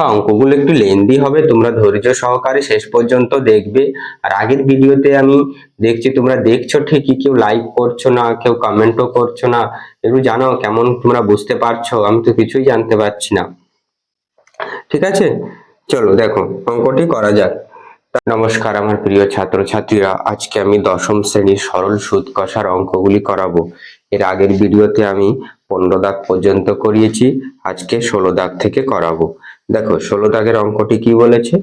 বন্ধু অঙ্কগুলো একটু লেন্দি হবে, তোমরা ধৈর্য সহকারে শেষ পর্যন্ত দেখবে। আর আগের ভিডিওতে আমি দেখছি, তোমরা দেখছ ঠিকই, কেউ লাইক করছ না, কেউ কমেন্টও করছ না। একটু জানাও কেমন তোমরা বুঝতে পারছ, আমি তো কিছুই জানতে পারছি না। ঠিক আছে? চলো, দেখো, অঙ্কটি করা যাক। নমস্কার আমার প্রিয় ছাত্রছাত্রীরা, আজকে আমি দশম শ্রেণির সরল সুদ কষার অঙ্কগুলি করাবো। এর আগের ভিডিওতে আমি পনেরো দাগ পর্যন্ত করিয়েছি। আজকে ষোলো দাগ থেকে করাবো। দেখো, ষোলো দাগের অঙ্কটি কি বলেছে?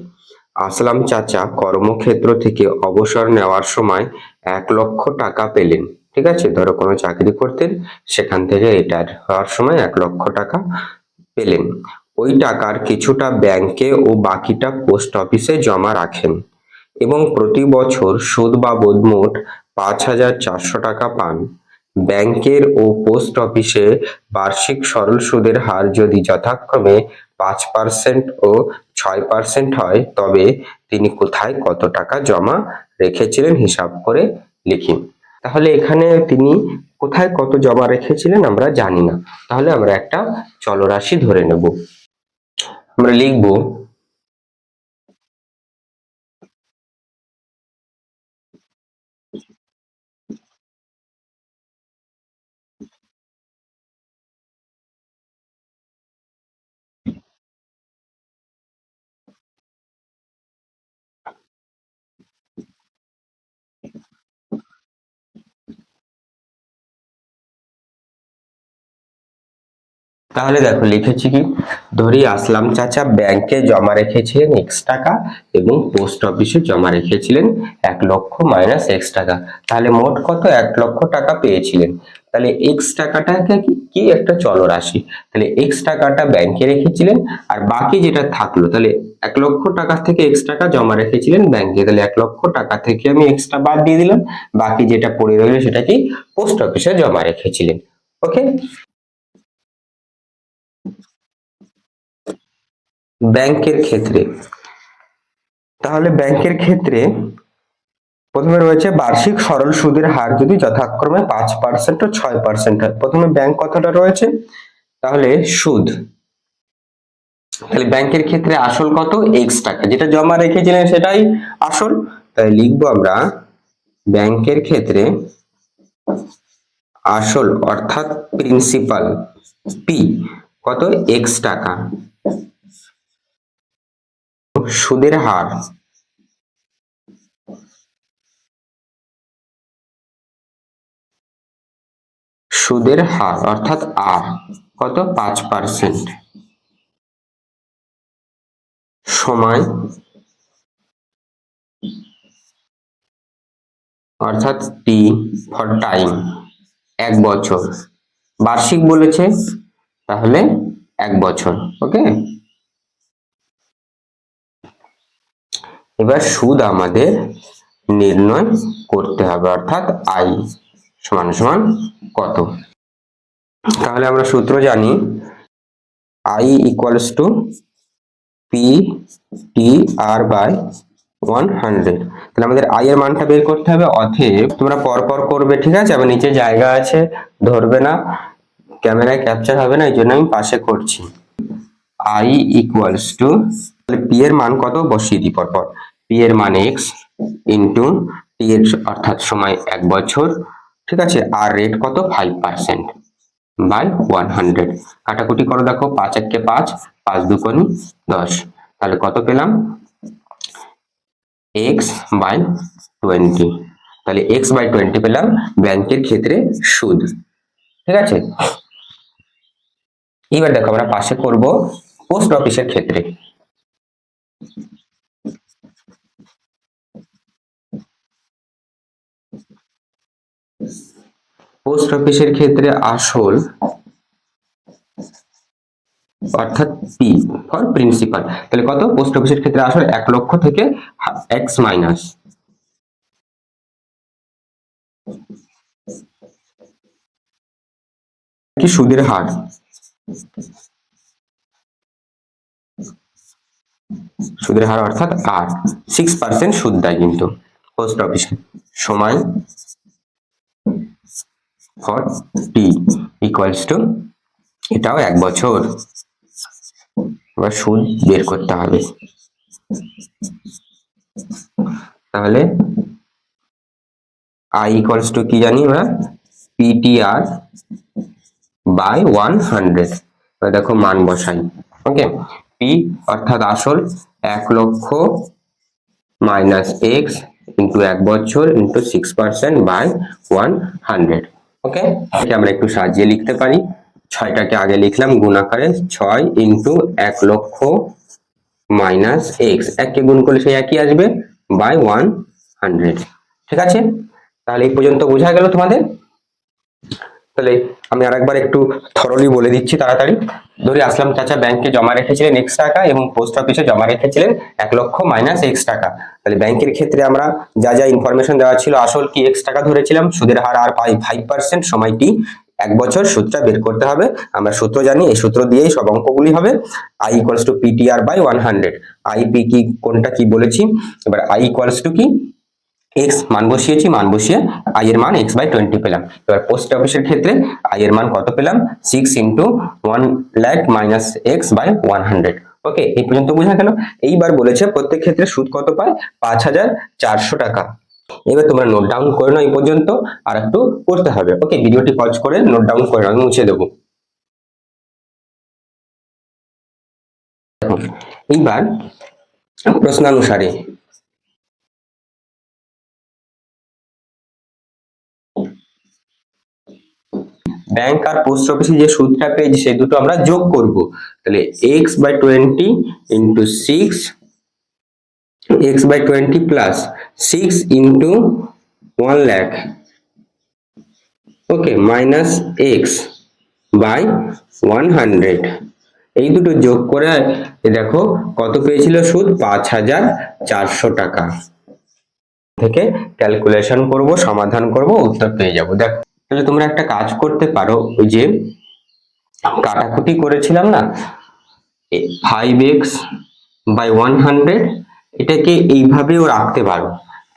আসলাম চাচা কর্মক্ষেত্র থেকে অবসর নেওয়ার সময় এক লক্ষ টাকা পেলেন। ঠিক আছে? ধরো কোনো চাকরি করতেন, সেখান থেকে রিটায়ার হওয়ার সময় এক লক্ষ টাকা পেলেন। ওই টাকার কিছুটা ব্যাংকে ও বাকিটা পোস্ট অফিসে জমা রাখেন এবং প্রতি বছর সুদ বাবদ মোট পাঁচ হাজার চারশো টাকা পান। ব্যাংকের ও পোস্ট অফিসে বার্ষিক সরল সুদের হার যদি যথাক্রমে পাঁচ পার্সেন্ট ও ছয় পার্সেন্ট হয়, তবে তিনি কোথায় কত টাকা জমা রেখেছিলেন হিসাব করে লিখিন তাহলে এখানে তিনি কোথায় কত জমা রেখেছিলেন আমরা জানি না। তাহলে আমরা একটা চলরাশি ধরে নেব। আমরা লিখব তাহলে দেখো লিখেছি কি? ধরি আসলাম চাচা, ব্যাংকে জমা রেখেছিলেন এক্স টাকা এবং পোস্ট অফিসে জমা রেখেছিলেন এক লক্ষ মাইনাস এক্স টাকা। তাহলে মোট কত? এক লক্ষ টাকা পেয়েছিলেন। তাহলে এক্স টাকাটাকে কি- একটা চলরাশি। তাহলে এক্স টাকাটা ব্যাংকে রেখেছিলেন আর বাকি যেটা থাকল, তাহলে এক লক্ষ টাকা থেকে এক্স টাকা জমা রেখেছিলেন ব্যাংকে। তাহলে এক লক্ষ টাকা থেকে আমি এক্সট্রা বাদ দিয়ে দিলাম। বাকি যেটা পড়ে রইল সেটা কি? পোস্ট অফিসে জমা রেখেছিলেন। ওকে ব্যাংকের ক্ষেত্রে। তাহলে ব্যাংকের ক্ষেত্রে প্রথমে রয়েছে বার্ষিক সরল সুদের হার যদি যথাক্রমে পাঁচ পার্সেন্ট ও ছয় পার্সেন্ট হয়। প্রথমে ব্যাংক কথাটা রয়েছে? তাহলে সুদ। তাহলে ব্যাংকের ক্ষেত্রে আসল কত? এক্স টাকা। যেটা জমা রেখেছিলেন সেটাই আসল। তাই লিখব আমরা, ব্যাংকের ক্ষেত্রে আসল অর্থাৎ প্রিন্সিপাল পি কত? এক্স টাকা। সুদের হার। সুদের হার, অর্থাৎ আর, কত? পাঁচ পার্সেন্ট সময়, অর্থাৎ টি ফর টাইম এক বছর। বার্ষিক বলেছে, তাহলে এক বছর ওকে এবার সুদ আমাদের নির্ণয় করতে হবে, অর্থাৎ আই সমান সমান কত। তাহলে আমরা সূত্র জানি I equals to P T R by one hundred তাহলে আমাদের আই এর মানটা বের করতে হবে অথেব তোমরা পর পর করবে, ঠিক আছে? আবার নিচে জায়গা আছে, ধরবে না, ক্যামেরায় ক্যাপচার হবে না, এই জন্য আমি পাশে করছি। আই ইকুয়ালস টু তাহলে পি এর মান কত? বসিয়ে দিই পরপর। পি এর মান এক্স ইন্টু টি এর অর্থাৎ সময় এক বছর, ঠিক আছে? আর রেট কত? Five percent by one hundred কাটাকুটি করো দেখো, পাঁচ একে পাঁচ পাঁচ দুকোনি, দশ। তাহলে কত পেলাম? এক্স বাই টোয়েন্টি তাহলে এক্স বাই টোয়েন্টি পেলাম ব্যাংকের ক্ষেত্রে সুদ, ঠিক আছে? এবার দেখো আমরা পাশে করব পোস্ট অফিসের ক্ষেত্রে। পোস্ট অফিসের ক্ষেত্রে আসল অর্থাৎ পি ফর প্রিন্সিপাল তাহলে কত? পোস্ট অফিসের ক্ষেত্রে আসল এক লক্ষ থেকে এক্স মাইনাস কি সুদের হার? সুদের হার অর্থাৎ আর সিক্স পার্সেন্ট সুদ দেয় কিন্তু। পোস্ট অফিসে। সময়? ফর টি ইকুয়ালস টু এটাও এক বছর। এবার সুদ বের করতে হবে। তাহলে আই ইকুয়ালস টু কি জানি আমরা? পিটিআর বাই ওয়ান হান্ড্রেড এবার দেখো মান বসাই। ওকে পি অর্থাৎ আসল এক লক্ষ মাইনাস এক্স ইন্টু এক বছর into six percent by one hundred okay? আমরা একটু সাজিয়ে লিখতে পারি। ছয়টাকে আগে লিখলাম গুণাকারে ছয় ইন্টু এক লক্ষ মাইনাস এক্স। এককে গুণ করলে সেই একই আসবে বাই ওয়ান হান্ড্রেড। ঠিক আছে? তাহলে এই পর্যন্ত বোঝা গেল তোমাদের? তাহলে আমি আরেকবার একটু থরলি বলে দিচ্ছি তাড়াতাড়ি। ধরে, আসলাম চাচা ব্যাংকে জমা রেখেছিলেন এক্স টাকা এবং পোস্ট অফিসে জমা রেখেছিলেন এক লক্ষ মাইনাস এক্স টাকা। তাহলে ব্যাংকের ক্ষেত্রে আমরা যা যা ইনফরমেশন দেওয়া ছিল, আসল কি এক্স টাকা ধরেছিলাম, সুদের হার আর পাই ফাইভ পার্সেন্ট সময়টি এক বছর, সূত্রটা বের করতে হবে। আমরা সূত্র জানি, এই সূত্র দিয়েই সব অঙ্কগুলি হবে। I equals to PTR by one hundred I P কি, কোনটা কি বলেছি? এবার আই ইকুয়ালস টু কি? এক্স মান বসিয়েছি, মান বসিয়ে আই এর মান এক্স বাই টোয়েন্টি পেলাম। এবার পোস্ট অফিসের ক্ষেত্রে আই এর মান কত পেলাম? Six into one lakh minus X by one hundred okay এই পর্যন্ত বোঝা গেল। এইবার বলেছে প্রত্যেক ক্ষেত্রে সুদ কত পায়? পাঁচ হাজার চারশো টাকা। এবার তোমরা নোট ডাউন করে নাও এই পর্যন্ত, আর একটু করতে হবে। ওকে ভিডিওটি পজ করে নোট ডাউন করে আমি মুছে দেবো। এইবার প্রশ্নানুসারে ব্যাংক আর পোস্ট অফিসে যে সুদটা পেয়েছি, সেই দুটো আমরা যোগ করব। তাহলে X by twenty into six X by twenty plus six into one lakh okay minus X by one hundred এই দুটো যোগ করে দেখো, কত পেয়েছিল সুদ? পাঁচ হাজার চারশো টাকা। থেকে ক্যালকুলেশন করব, সমাধান করব, উত্তর পেয়ে যাব। দেখো তাহলে তোমরা একটা কাজ করতে পারো, ওই যে কাটাকুটি করেছিলাম না? Five X by one hundred এটাকে এইভাবেও রাখতে পারো।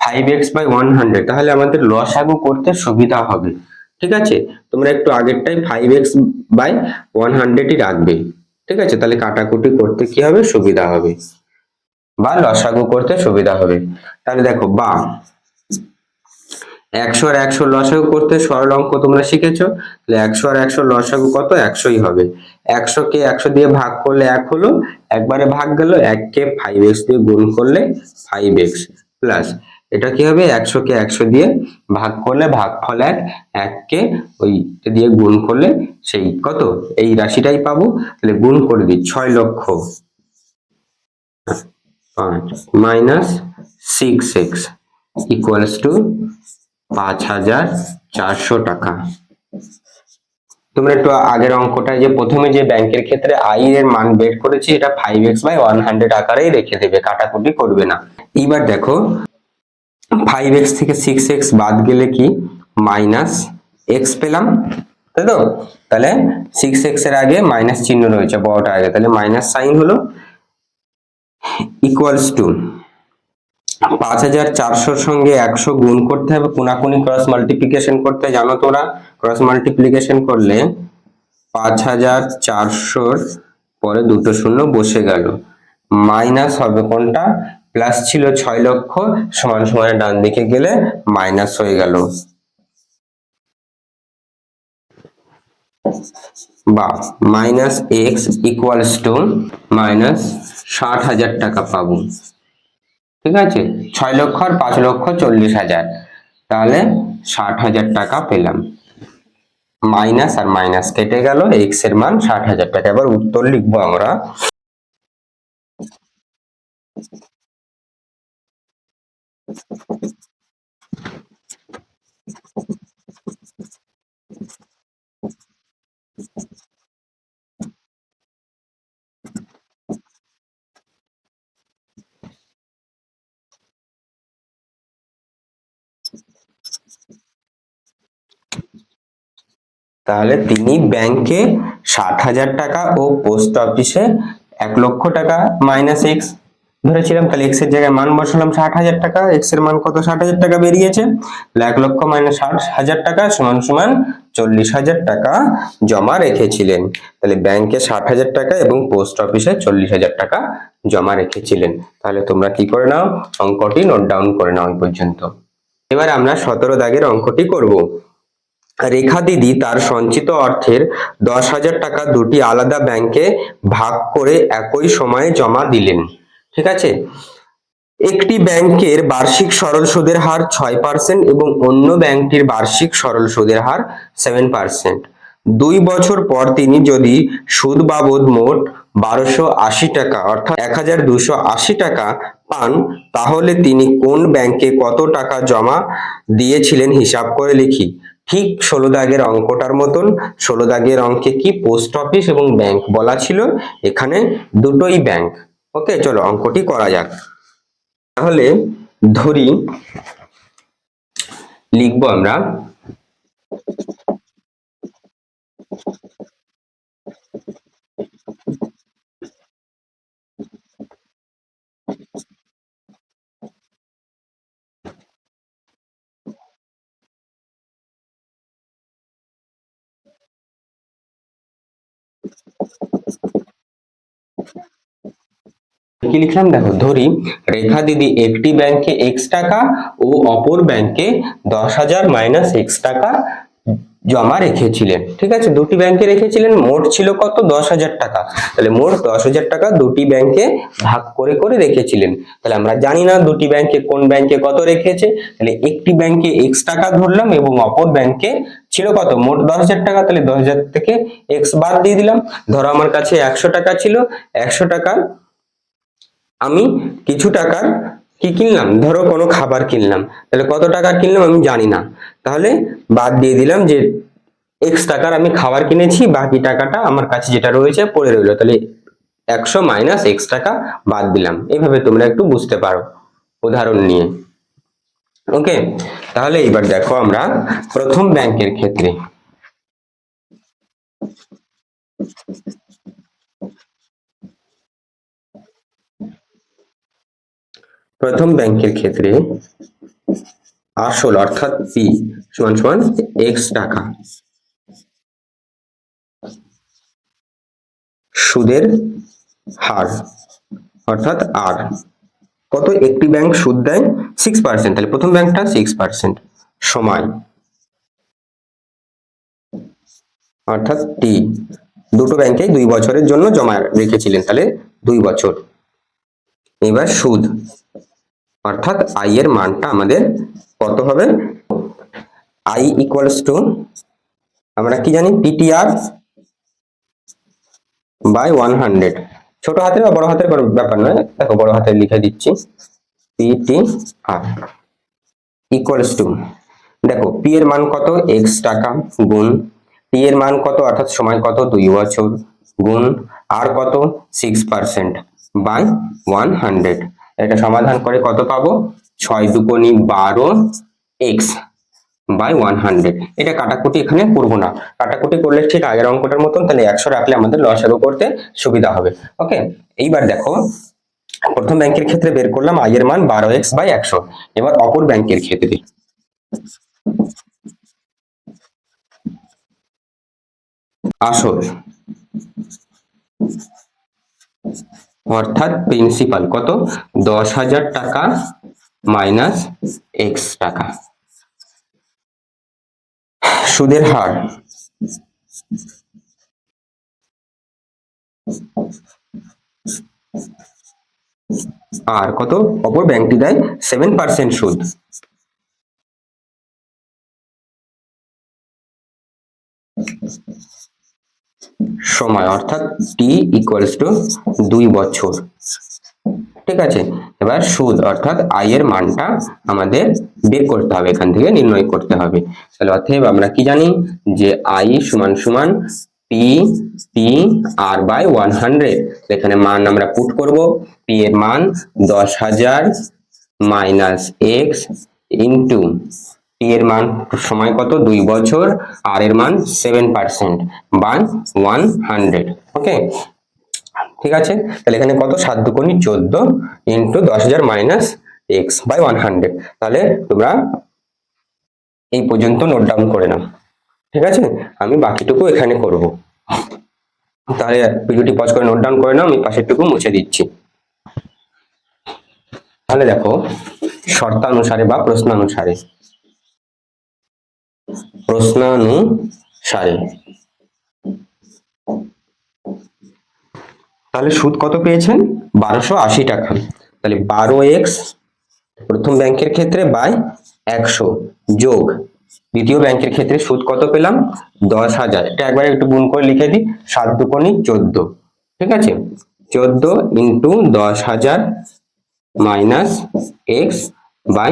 Five X by one hundred তাহলে আমাদের লসাগু করতে সুবিধা হবে। ঠিক আছে? তোমরা একটু আগেরটাই ফাইভ এক্স বাই ওয়ান হান্ড্রেডই রাখবে। ঠিক আছে? তাহলে কাটাকুটি করতে কি হবে? সুবিধা হবে। বা লসাগু করতে সুবিধা হবে। তাহলে দেখো, বা একশো আর একশো লসাগু করতে সরল অঙ্ক তোমরা শিখেছো। তাহলে একশো আর একশো লসাগু কত? একশোই হবে। একশো কে একশো দিয়ে ভাগ করলে এক হলো, একবারে ভাগ গেল, এককে ফাইভ এক্স দিয়ে গুণ করলে ফাইভ এক্স প্লাস এটা কি হবে? একশো কে একশো দিয়ে ভাগ করলে ভাগ ফল এক, এককে ওই দিয়ে গুণ করলে সেই কত? এই রাশিটাই পাবো। তাহলে গুণ করে দিই, ছয় লক্ষ। পাঁচ minus six X equals to পাঁচ হাজার চারশো টাকা। তোমরা একটু আগের অঙ্কটা যে প্রথমে যে ব্যাংকের ক্ষেত্রে আই এর মান বের করেছি, এটা five X by one hundred আকারেই রেখে দেবে, কাটাকুটি করবে না। এইবার দেখো ফাইভ এক্স থেকে সিক্স এক্স বাদ গেলে কি? মাইনাস এক্স পেলাম, তাই তো? তাহলে সিক্স এক্সের আগে মাইনাস চিহ্ন রয়েছে, বড়টা আগে, তাহলে মাইনাস সাইন হলো ইকুয়ালস টু পাঁচ হাজার চারশোর সঙ্গে একশো গুণ করতে হবে, কোনাকুনি ক্রস মাল্টিপ্লিকেশন করতে জানো তোরা ক্রস মাল্টিপ্লিকেশন করলে পাঁচ হাজার চারশোর পরে দুটো শূন্য বসে গেল। মাইনাস হবে কোনটা? প্লাস ছিল ছয় লক্ষ, সমান সমান ডান দিকে গেলে মাইনাস হয়ে গেল। বা, minus X equals to minus ষাট হাজার টাকা পাবো। ঠিক আছে? ছয় লক্ষ আর পাঁচ লক্ষ চল্লিশ হাজার। তাহলে ষাট হাজার টাকা পেলাম। মাইনাস আর মাইনাস কেটে গেল এক্সের মান ষাট হাজার টাকা। এবার উত্তর লিখব আমরা। তাহলে তিনি ব্যাংকে ষাট হাজার টাকা ও পোস্ট অফিসে এক লক্ষ টাকা মাইনাস এক্স ধরেছিলাম, তাহলে এক্সের জায়গায় মান বসালাম ষাট হাজার টাকা এক্সের মান কত? ষাট হাজার টাকা বেরিয়েছে। এক লক্ষ মাইনাস ষাট হাজার টাকা সমান সমান চল্লিশ হাজার টাকা জমা রেখেছিলেন। তাহলে ব্যাংকে ষাট হাজার টাকা এবং পোস্ট অফিসে চল্লিশ হাজার টাকা জমা রেখেছিলেন। তাহলে তোমরা কি করে নাও? অঙ্কটি নোট ডাউন করে নাও এই পর্যন্ত। এবার আমরা সতেরো দাগের অঙ্কটি করব। রেখা দিদি তার সঞ্চিত অর্থের দশ হাজার টাকা দুটি আলাদা ব্যাংকে ভাগ করে একই সময়ে জমা দিলেন। ঠিক আছে? একটি ব্যাংকের বার্ষিক সরল সুদের হার ছয় পার্সেন্ট এবং অন্য ব্যাংকটির বার্ষিক সরল সুদের হার সেভেন পার্সেন্ট দুই বছর পর তিনি যদি সুদ বাবদ মোট বারোশো আশি টাকা অর্থাৎ এক হাজার দুশো আশি টাকা পান, তাহলে তিনি কোন ব্যাংকে কত টাকা জমা দিয়েছিলেন হিসাব করে লিখি। ঠিক ষোলো দাগের অঙ্কটার মতন, ষোলো দাগের অঙ্কে কি পোস্ট অফিস এবং ব্যাংক বলা ছিল? এখানে দুটোই ব্যাংক ওকে চলো অঙ্কটি করা যাক। তাহলে ধরি, লিখব আমরা কি লিখলাম? দেখো, ধরি, রেখা দিদি একটি ব্যাংকে এক্স টাকা ও অপর ব্যাংকে দশ হাজার মাইনাস এক্স টাকা জমা রেখেছিলেন। ঠিক আছে? দুটি ব্যাংকে রেখেছিলেন, মোট ছিল কত? দশ হাজার টাকা। তাহলে মোট দশ হাজার টাকা দুটি ব্যাংকে ভাগ করে করে রেখেছিলেন। তাহলে আমরা জানি না দুটি ব্যাংকে কোন ব্যাংকে কত রেখেছে। তাহলে একটি ব্যাংকে এক্স টাকা ধরলাম এবং অপর ব্যাংকে ছিল কত? মোট দশ হাজার টাকা, তাহলে দশ হাজার থেকে এক্স বাদ দিয়ে দিলাম। ধরো আমার কাছে একশো টাকা ছিল, একশো টাকা আমি কিছু টাকার কি কিনলাম? ধরো কোনো খাবার কিনলাম। তাহলে কত টাকা কিনলাম আমি জানি না। তাহলে বাদ দিয়ে দিলাম যে এক্স টাকার আমি খাবার কিনেছি, বাকি টাকাটা আমার কাছে যেটা রয়েছে পড়ে রইল। তাহলে একশো মাইনাস এক্স টাকা বাদ দিলাম। এভাবে তোমরা একটু বুঝতে পারো। উদাহরণ নিয়ে। ওকে তাহলে এবার দেখো আমরা প্রথম ব্যাংকের ক্ষেত্রে। প্রথম ব্যাংকের ক্ষেত্রে আসল অর্থাৎ পি সমান সমান এক্স টাকা। সুদের হার, অর্থাৎ আর কত একটি ব্যাংক সুদ দেয়? সিক্স পার্সেন্ট তাহলে প্রথম ব্যাংকটা সিক্স পার্সেন্ট সময়। অর্থাৎ টি দুটো ব্যাংকে দুই বছরের জন্য জমা রেখেছিলেন। তাহলে দুই বছর। এবার সুদ। অর্থাৎ আই এর মানটা আমাদের কত হবে? আই ইকুয়ালস টু আমরা কি জানি? পিটিআর বাই ওয়ান হান্ড্রেড ছোট হাতের বা বড় হাতের কোনো ব্যাপার নয়। দেখো বড় হাতে লিখে দিচ্ছি। পিটি আর ইকুয়ালস টু দেখো পি এর মান কত? এক্স টাকা গুণ টি এর মান কত? অর্থাৎ সময় কত? দুই বছর গুণ আর কত? Six percent by one hundred এটা সমাধান করে কত পাবো? ছয় দুকোনি বারো এক্স বাই ওয়ান হান্ড্রেড এটা কাটাকুটি এখানে করব না। কাটাকুটি করলে ঠিক আগের অঙ্কটার মতন তাহলে একশো রাখলে আমাদের লসাগু করতে সুবিধা হবে। ওকে এইবার দেখো, প্রথম ব্যাংকের ক্ষেত্রে বের করলাম আই এর মান বারো এক্স বাই একশো। এবার অপর ব্যাংকের ক্ষেত্রে। আসল অর্থাৎ প্রিন্সিপাল কত? দশ হাজার টাকা মাইনাস এক্স টাকা। সুদের হার। আর কত? অপর ব্যাংকটি দেয় সেভেন পার্সেন্ট সুদ। সময়, অর্থাৎ টি ইকুয়ালস টু দুই বছর। ঠিক আছে? এবার সুদ, অর্থাৎ আই এর মানটা আমাদের বের করতে হবে, এখান থেকে নির্ণয় করতে হবে। তাহলে অতএব আমরা কি জানি? যে আই সমান সমান P P R by one hundred এখানে মান আমরা পুট করব। পি এর মান দশ হাজার মাইনাস এক্স ইন্টু পি এর মান সময় কত? দুই বছর। আর এর মান seven percent by one hundred okay? ঠিক আছে? তাহলে এখানে কত? সাত দুকোনি চোদ্দ ইন্টু দশ হাজার minus X by one hundred তাহলে তোমরা এই পর্যন্ত নোট ডাউন করে নাও। ঠিক আছে? আমি বাকিটুকু এখানে করব। তাহলে ভিডিওটি পজ করে নোট ডাউন করে নাও, আমি পাশেরটুকু মুছে দিচ্ছি। তাহলে দেখো, শর্তানুসারে বা প্রশ্নানুসারে। প্রশ্নানুসারে। তাহলে সুদ কত পেয়েছেন? বারোশো আশি টাকা। তাহলে বারো এক্স প্রথম ব্যাংকের ক্ষেত্রে বাই একশো যোগ দ্বিতীয় ব্যাংকের ক্ষেত্রে সুদ কত পেলাম? দশ হাজার। এটা একবার একটু গুণ করে লিখে দিই, সাত দুকোনি চোদ্দ। ঠিক আছে? চোদ্দ ইন্টু দশ হাজার minus X by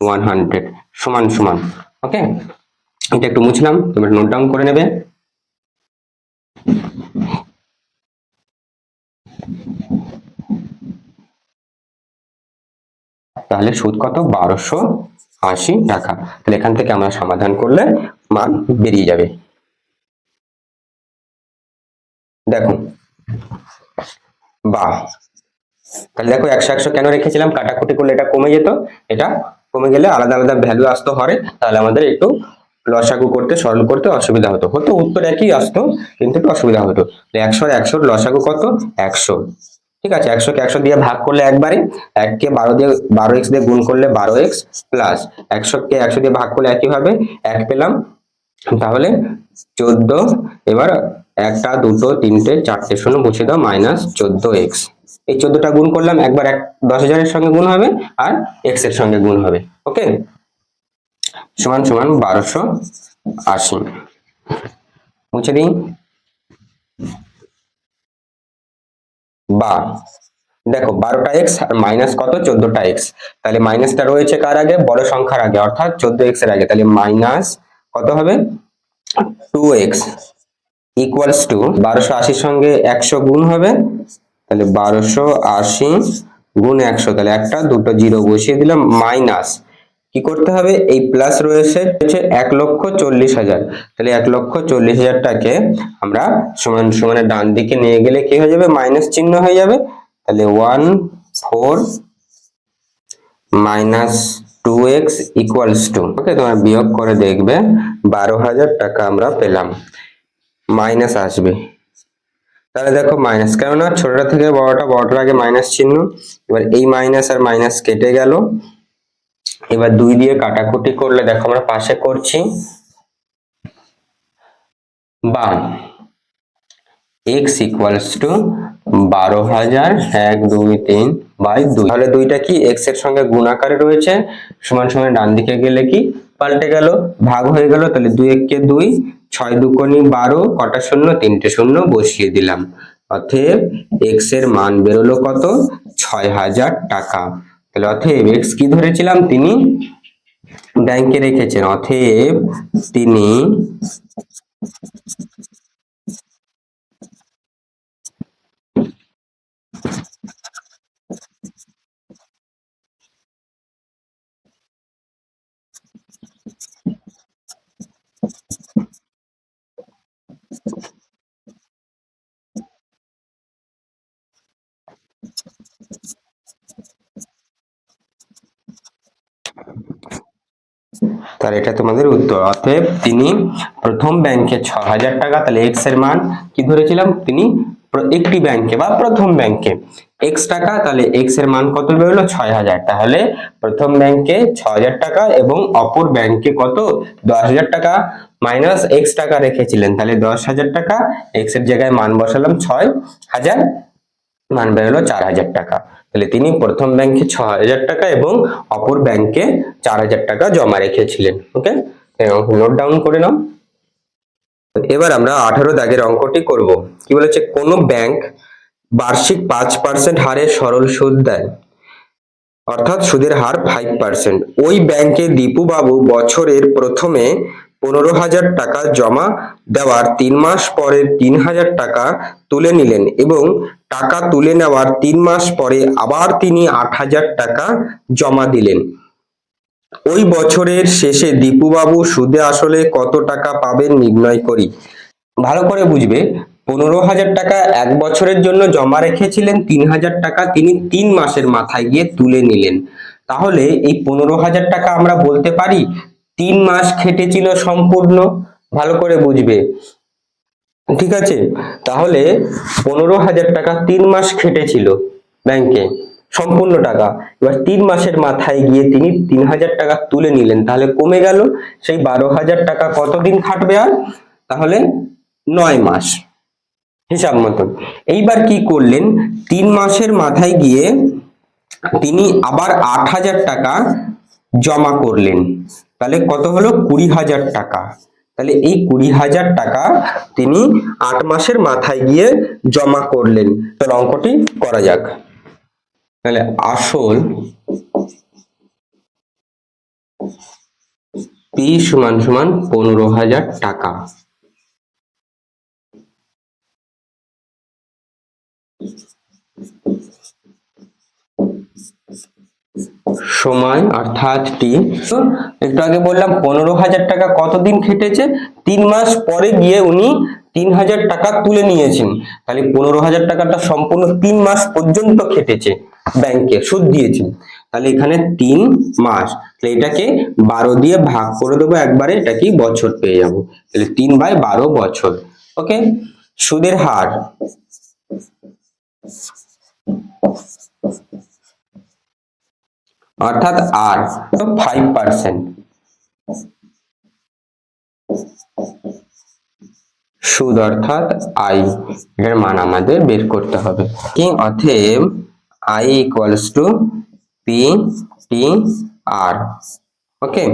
one hundred. সমান সমান। ওকে? এটা একটু মুছলাম তোমরা নোট ডাউন করে নেবে। তাহলে সুদ কত? বারোশো আশি টাকা। তাহলে এখান থেকে আমরা সমাধান করলে মান বেরিয়ে যাবে। দেখো বা তাহলে দেখো একশো একশো কেন রেখেছিলাম? কাটাকুটি করলে এটা কমে যেত। এটা কমে গেলে আলাদা আলাদা ভ্যালু আসতো হরে। তাহলে আমাদের একটু লসাগু করতে, সরল করতে অসুবিধা হতো। হতো উত্তর একই আসতো, কিন্তু একটু অসুবিধা হতো। একশোর একশোর লসাগু কত? একশো। ঠিক আছে একশোকে একশো দিয়ে ভাগ করলে একবারে এককে বারো দিয়ে, বারো এক্স দিয়ে গুণ করলে বারো এক্স প্লাস একশোকে একশো দিয়ে ভাগ করলে একইভাবে এক পেলাম। তাহলে চোদ্দ, এবার একটা, দুটো, তিনটে, চারটে, শূন্য মুছে দাও, মাইনাস চোদ্দ এক্স। এই চোদ্দটা গুণ করলাম, একবার এক, দশ হাজারের সঙ্গে গুণ হবে আর এক্সের সঙ্গে গুণ হবে, ওকে? সমান সমান বারোশো আশি। মুছে দিই। বা দেখো বারোটা এক্স আর মাইনাস কত? চোদ্দটা এক্স তাহলে মাইনাসটা রয়েছে কার আগে? বড় সংখ্যার আগে, অর্থাৎ চোদ্দ এক্সের আগে। তাহলে মাইনাস কত হবে? টু এক্স ইকুয়ালস টু বারোশো আশির সঙ্গে একশো গুণ হবে। তাহলে বারোশো আশি গুণ একশো। তাহলে একটা, দুটো জিরো বসিয়ে দিলাম মাইনাস কি করতে হবে? এই প্লাস রয়েছে হচ্ছে এক লক্ষ চল্লিশ হাজার। তাহলে এক লক্ষ চল্লিশ হাজারটাকে আমরা সমান সমানে ডান দিকে নিয়ে গেলে কি হয়ে যাবে? মাইনাস চিহ্ন হয়ে যাবে। তাহলে one four minus two X equals to okay তোমার বিয়োগ করে দেখবে, বারো হাজার টাকা আমরা পেলাম। মাইনাস আসবে। তাহলে দেখো মাইনাস কেননা ছোটটা থেকে বড়টা, বড়টার আগে মাইনাস চিহ্ন। এবার এই মাইনাস আর মাইনাস কেটে গেল। এবার দুই দিয়ে কাটাকুটি করলে দেখো আমরা পাশে করছি। বা এক্স ইকুয়ালস টু বারো হাজার এক, দুই, তিন বাই দুই। তাহলে দুইটা কি? এক্সের সঙ্গে গুণ আকারে রয়েছে। সমান সমান ডান দিকে গেলে কি? পাল্টে গেল, ভাগ হয়ে গেল, তাহলে দুই এককে দুই, ছয় দুকোনি বারো, কটা শূন্য? তিনটে শূন্য বসিয়ে দিলাম। অতএব এক্সের মান বেরোলো কত? ছয় হাজার টাকা। তাহলে অতএব এক্স কি ধরেছিলাম তিনি? ব্যাংকে রেখেছেন। অতএব তিনি তাহলে এটা তোমাদের উত্তর। অতএব তিনি প্রথম ব্যাংকে ছ হাজার টাকা, তাহলে এক্সের মান কি ধরেছিলাম? তিনি একটি ব্যাংকে বা প্রথম ব্যাংকে। এক্স টাকা, তাহলে এক্সের মান কত বেরোলো? ছয় হাজার তাহলে প্রথম ব্যাংকে ছ হাজার টাকা এবং অপর ব্যাংকে কত? দশ হাজার টাকা মাইনাস এক্স টাকা রেখেছিলেন। তাহলে দশ হাজার টাকা এক্সের জায়গায় মান বসালাম ছয় হাজার মান বেরোলো চার হাজার টাকা। তাহলে তিনি প্রথম ব্যাংকে ছ হাজার টাকা এবং অপর ব্যাংকে চার হাজার টাকা জমা রেখেছিলেন ওকে নোট ডাউন করে নাও। এবার আমরা আঠারো দাগের অঙ্কটি করব। কি বলেছে? কোন ব্যাংক বার্ষিক পাঁচ পার্সেন্ট হারে সরল সুদ দেয়, অর্থাৎ সুদের হার ফাইভ পার্সেন্ট ওই ব্যাংকে দীপু বাবু বছরের প্রথমে পনেরো হাজার টাকা জমা দেওয়ার তিন মাস পরে তিন হাজার টাকা তুলে নিলেন এবং টাকা তুলে নেওয়ার তিন মাস পরে আবার তিনি আট হাজার টাকা জমা দিলেন। ওই বছরের শেষে দীপুবাবু সুদে আসলে কত টাকা পাবেন নির্ণয় করি। ভালো করে বুঝবে, পনেরো হাজার টাকা এক বছরের জন্য জমা রেখেছিলেন, তিন হাজার টাকা তিনি তিন মাসের মাথায় গিয়ে তুলে নিলেন। তাহলে এই পনেরো হাজার টাকা আমরা বলতে পারি তিন মাস খেটেছিল সম্পূর্ণ, ভালো করে বুঝবে। ঠিক আছে? তাহলে পনেরো হাজার টাকা তিন মাস খেটেছিল ব্যাংকে সম্পূর্ণ টাকা। এবার তিন মাসের মাথায় গিয়ে তিনি তিন হাজার টাকা তুলে নিলেন। তাহলে কমে গেল, সেই বারো হাজার টাকা কতদিন খাটবে আর? তাহলে নয় মাস, হিসাব মতন। এইবার কি করলেন, তিন মাসের মাথায় গিয়ে তিনি আবার আট হাজার টাকা জমা করলেন। তাহলে কত হলো? কুড়ি হাজার টাকা। তাহলে এই কুড়ি হাজার টাকা তিনি আট মাসের মাথায় গিয়ে জমা করলেন। তো অঙ্কটি করা যাক। তাহলে আসল পি সমান সমান পনেরো হাজার টাকা। সময়, অর্থাৎ টি। একটু আগে বললাম, পনেরো হাজার টাকা কতদিন খেটেছে? তিন মাস পরে গিয়ে উনি তিন হাজার টাকা তুলে নিয়েছেন। তাহলে পনেরো হাজার টাকাটা সম্পূর্ণ তিন মাস পর্যন্ত খেটেছে ব্যাংকে, সুদ দিয়েছেন তাহলে এখানে তিন মাস। তাহলে এটাকে বারো দিয়ে ভাগ করে দেবো, একবারে এটা কি বছর পেয়ে যাব। তাহলে তিন বাই বারো বছর, ওকে? সুদের হার। অর্থাৎ আর ফাইভ পার্সেন্ট সুদ অর্থাৎ আই এর মান আমাদের বের করতে হবে। কি অতএব I equals to P T R okay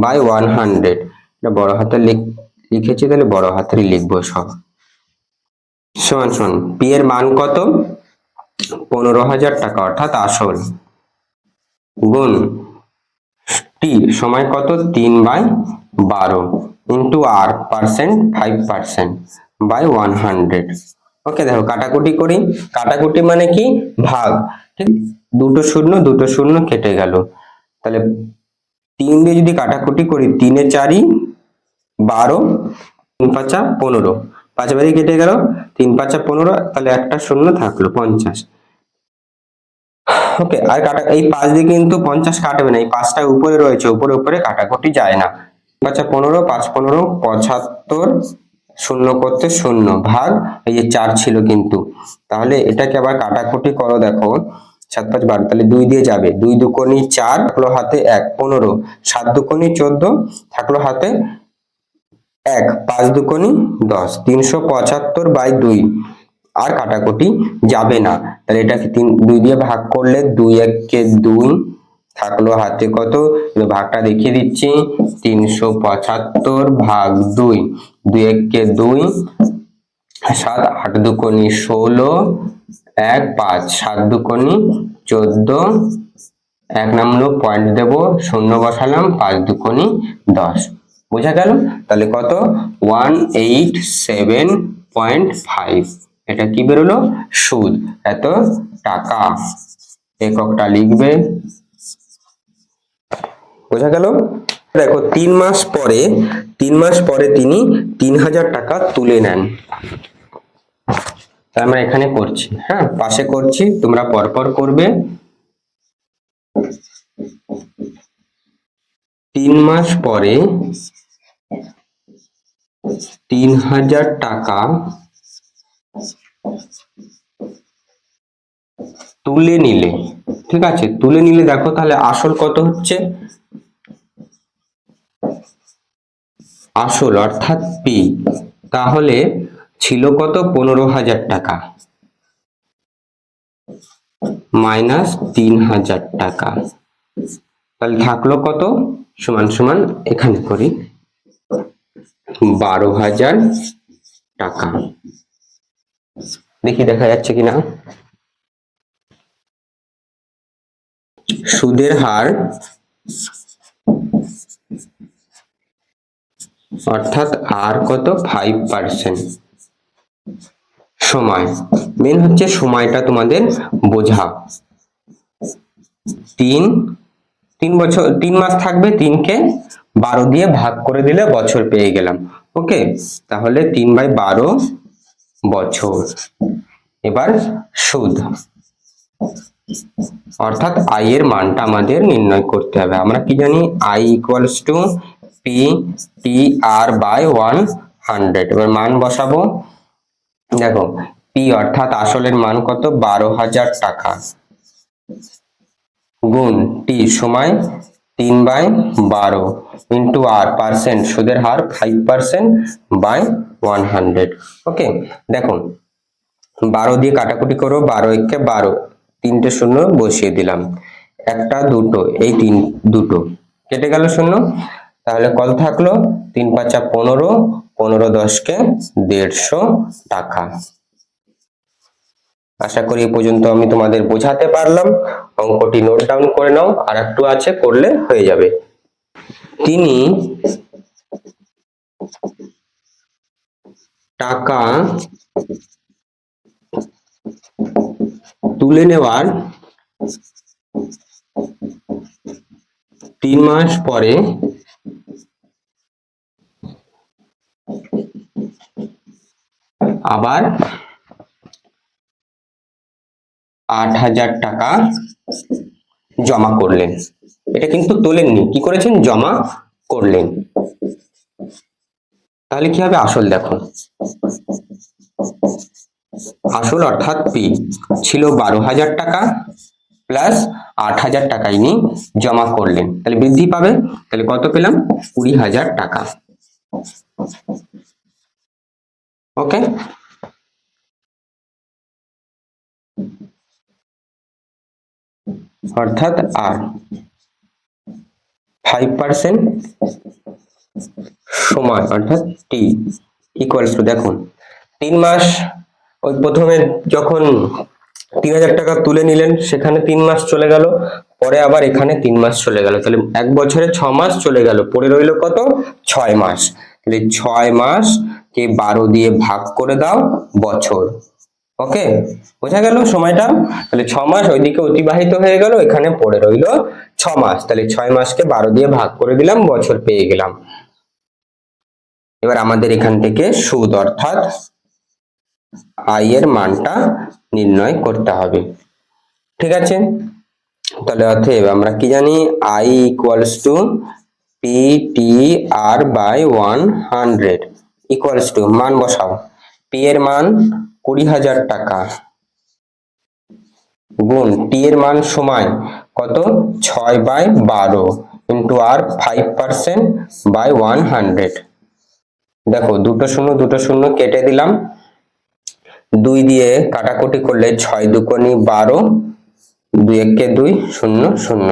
by one hundred এটা বড় হাতে লিখ- লিখেছি, তাহলে বড় হাতেরই লিখব সব। সমান সমান পি এর মান কত? পনেরো হাজার টাকা, অর্থাৎ আসল। গুণ টি সময় কত? তিন বাই বারো into R percent five percent by one hundred okay দেখো, কাটাকুটি করি। কাটাকুটি মানে কি? ভাগ। ঠিক? দুটো শূন্য দুটো শূন্য কেটে গেল। তাহলে তিন দিয়ে যদি কাটাকুটি করি, তিনে চারি, বারো, তিন পাঁচা পনেরো। পাঁচ বাড়ি কেটে গেল, তিন পাঁচা পনেরো, তাহলে একটা শূন্য থাকল, পঞ্চাশ। ওকে, আর কাটা, এই পাঁচ দিয়ে কিন্তু পঞ্চাশ কাটবে না, এই পাঁচটা উপরে রয়েছে, উপরে উপরে কাটাকুটি যায় না। আচ্ছা পনেরো, পাঁচ পনেরো, পঁচাত্তর, শূন্য করতে শূন্য ভাগ, এই যে চার ছিল কিন্তু। তাহলে এটাকে আবার কাটাকুটি করো দেখো, সাত পাঁচ বারো, তাহলে দুই দিয়ে যাবে। দুই দুকোনি চার, থাকল হাতে এক, পনেরো। সাত দুকোনি চোদ্দ, থাকল হাতে এক, পাঁচ দুকোনি দশ। তিনশো পঁচাত্তর বাই দুই। আর কাটাকুটি যাবে না। তাহলে এটাকে তিন, দুই দিয়ে ভাগ করলে দুই এককে দুই থাকল হাতে কত? ভাগটা দেখিয়ে দিচ্ছি। তিনশো পঁচাত্তর ভাগ দুই দুই এককে দুই, সাত, আট দুকোনি ষোলো, এক, পাঁচ, সাত দুকোনি চোদ্দ, এক নামলো পয়েন্ট দেব, শূন্য বসালাম, পাঁচ দুকোনি দশ। বোঝা গেল? তাহলে কত? One eight seven point five এটা কি বেরোলো? সুদ। এত টাকা। এককটা লিখবে। বোঝা গেল? দেখো, তিন মাস পরে, তিন মাস পরে তিনি তিন হাজার টাকা তুলে নেন। আমরা এখানে করছি। হ্যাঁ পাশে করছি, তোমরা পরপর করবে। তিন মাস পরে তিন হাজার টাকা তুলে নিলে, ঠিক আছে? তুলে নিলে দেখো তাহলে আসল কত হচ্ছে? আসল অর্থাৎ পি তাহলে ছিল কত? পনেরো হাজার টাকা। মাইনাস তিন হাজার টাকা। তাহলে থাকল কত? সমান সমান এখানে করি। বারো হাজার টাকা। দেখি দেখা যাচ্ছে কিনা। সুদের হার অর্থাৎ আর কত? ফাইভ পার্সেন্ট সময়। মেন হচ্ছে সময়টা তোমাদের বোঝা। তিন তিন বছর, তিন মাস থাকবে তিনকে বারো দিয়ে ভাগ করে দিলে বছর পেয়ে গেলাম। ওকে? তাহলে তিন বাই বারো বছর। এবার সুদ। অর্থাৎ আই এর মানটা আমাদের নির্ণয় করতে হবে। আমরা কি জানি? I equals to P T R by one hundred এবার মান বসাবো। দেখো পি অর্থাৎ আসলের মান কত? বারো হাজার টাকা। গুণ টি সময় তিন বাই বারো ইন্টু আর পার্সেন্ট সুদের হার five percent by one hundred okay দেখুন, বারো দিয়ে কাটাকুটি করো, বারো একে বারো। তিনটে শূন্য বসিয়ে দিলাম। একটা, দুটো, এই তিন, দুটো। কেটে গেল শূন্য। তাহলে কত থাকল তিন পাঁচা পনেরো পনেরো দশকে দেড়শো টাকা। আশা করি এ পর্যন্ত আমি তোমাদের বোঝাতে পারলাম। অঙ্কটি নোট ডাউন করে নাও, আর একটু আছে করলে হয়ে যাবে। তিনি টাকা তুলে নেওয়ার তিন মাস পরে আবার আট হাজার টাকা জমা করলেন। এটা কিন্তু তোলেননি। কি করেছেন? জমা করলেন। তাহলে কি হবে? আসল দেখো আসল অর্থাৎ পি ছিল বারো হাজার টাকা প্লাস আট হাজার টাকা ইনি জমা করলেন। তাহলে বৃদ্ধি পাবে? তাহলে কত পেলাম? কুড়ি হাজার টাকা। ওকে অর্থাৎ আর ফাইভ পার্সেন্ট সময় অর্থাৎ টি ইকুয়ালস টু দেখুন, তিন মাস ওই প্রথমে যখন তিন হাজার টাকা তুলে নিলেন, সেখানে তিন মাস চলে গেল, পরে আবার এখানে তিন মাস চলে গেল। তাহলে এক বছরে ছ মাস চলে গেল, পড়ে রইল কত? ছয় মাস। তাহলে ছয় মাস কে বারো দিয়ে ভাগ করে দাও, বছর। ওকে? বোঝা গেল সময়টা? তাহলে ছ মাস ওইদিকে অতিবাহিত হয়ে গেল, এখানে পড়ে রইল ছ মাস। তাহলে ছয় মাসকে বারো দিয়ে ভাগ করে দিলাম, বছর পেয়ে গেলাম। এবার আমাদের এখান থেকে সুদ, অর্থাৎ আই এর মানটা নির্ণয় করতে হবে। ঠিক আছে? তাহলে অতএব আমরা কি জানি? I equals to P T R by one hundred equals to মান বসাও। পি এর মান কুড়ি হাজার টাকা। গুণ টি এর মান সময় কত? ছয় বাই বারো into R five percent by one hundred দেখো, দুটো শূন্য দুটো শূন্য কেটে দিলাম। দুই দিয়ে কাটাকুটি করলে ছয় দুকোনি বারো, দুই একে দুই শূন্য শূন্য।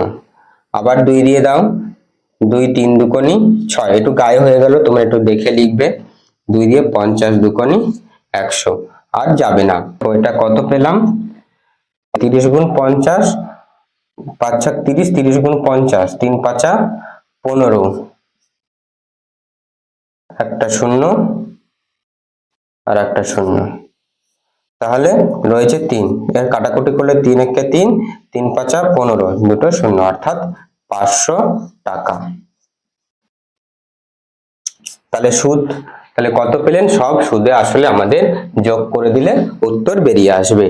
আবার দুই দিয়ে দাও, দুই তিন দুকোনি ছয়। একটু গায়ে হয়ে গেল, তোমরা একটু দেখে লিখবে। দুই দিয়ে পঞ্চাশ দুকোনি একশো। আর যাবে না। তো এটা কত পেলাম? তিরিশ গুণ পঞ্চাশ, পাঁচ ছক তিরিশ তিরিশ গুণ পঞ্চাশ, তিন পাঁচা পনেরো। একটা শূন্য আর একটা শূন্য। তাহলে রয়েছে তিন। এর কাটাকুটি করলে তিন একে তিন তিন পাঁচা পনেরো, দুটো শূন্য, অর্থাৎ পাঁচশো টাকা। তাহলে সুদ, তাহলে কত পেলেন? সব সুদে আসলে আমাদের যোগ করে দিলে উত্তর বেরিয়ে আসবে।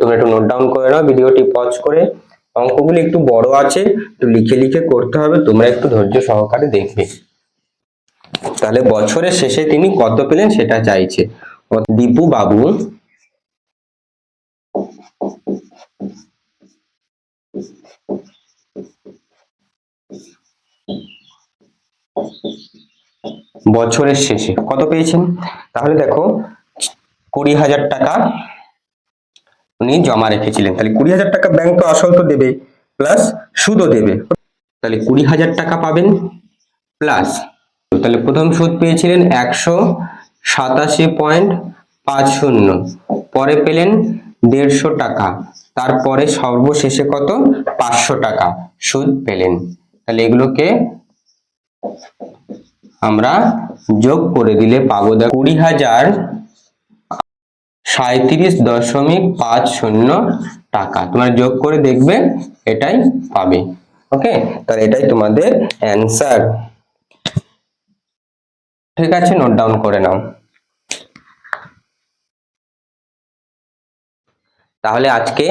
তোমরা একটু নোট ডাউন করে নাও, ভিডিওটি পজ করে। অঙ্কগুলি একটু বড় আছে, একটু লিখে লিখে করতে হবে, তোমরা একটু ধৈর্য সহকারে দেখবে। তাহলে বছরের শেষে তিনি কত পেলেন সেটা চাইছে। দীপু বাবু বছরের শেষে। কত পেয়েছেন? তাহলে দেখো, কুড়ি হাজার টাকা উনি জমা রেখেছিলেন। তাহলে কুড়ি হাজার টাকা ব্যাংক তো আসল তো দেবে প্লাস সুদও দেবে। তাহলে কুড়ি হাজার টাকা পাবেন প্লাস তাহলে প্রথম সুদ পেয়েছিলেন একশো সাতাশি পয়েন্ট পাঁচ শূন্য। পরে পেলেন দেড়শো টাকা। তারপরে সর্বশেষে কত? পাঁচশো টাকা সুদ পেলেন। তাহলে এগুলোকে আমরা যোগ করে দিলে পাবো দেখ কুড়ি হাজার সাঁত্রিশ দশমিক পাঁচ শূন্য টাকা। তোমরা যোগ করে দেখবে, এটাই পাবে। ওকে তাহলে এটাই তোমাদের অ্যান্সার ঠিক আছে নোট ডাউন করে নাও। তাহলে আজকে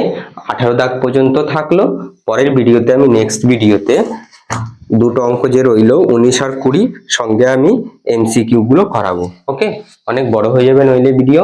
আঠারো দাগ পর্যন্ত থাকল। পরের ভিডিওতে আমি নেক্সট ভিডিওতে দুটো অঙ্ক যে রইল, উনিশ আর কুড়ি, সঙ্গে আমি এমসিকিউগুলো করাবো। ওকে অনেক বড় হয়ে যাবে নইলে ভিডিও